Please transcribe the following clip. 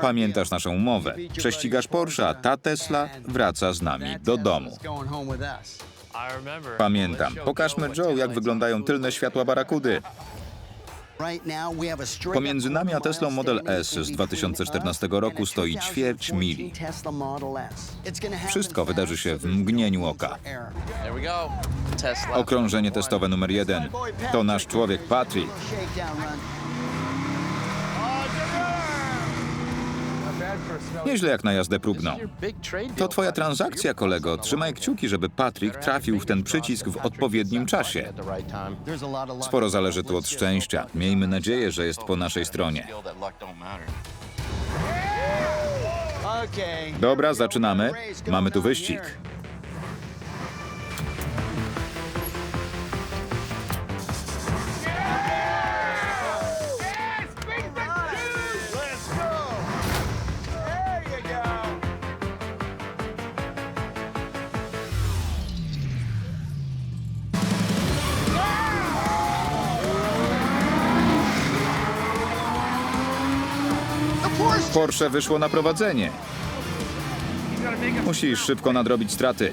Pamiętasz naszą umowę. Prześcigasz Porsche, a ta Tesla wraca z nami do domu. Pamiętam. Pokażmy Joe, jak wyglądają tylne światła Barakudy. Pomiędzy nami a Teslą Model S z 2014 roku stoi ćwierć mili. Wszystko wydarzy się w mgnieniu oka. Tesla. Okrążenie testowe numer jeden. To nasz człowiek Patrick. Nieźle jak na jazdę próbną. To twoja transakcja, kolego. Trzymaj kciuki, żeby Patrick trafił w ten przycisk w odpowiednim czasie. Sporo zależy tu od szczęścia. Miejmy nadzieję, że jest po naszej stronie. Dobra, zaczynamy. Mamy tu wyścig. Porsche wyszło na prowadzenie. Musisz szybko nadrobić straty.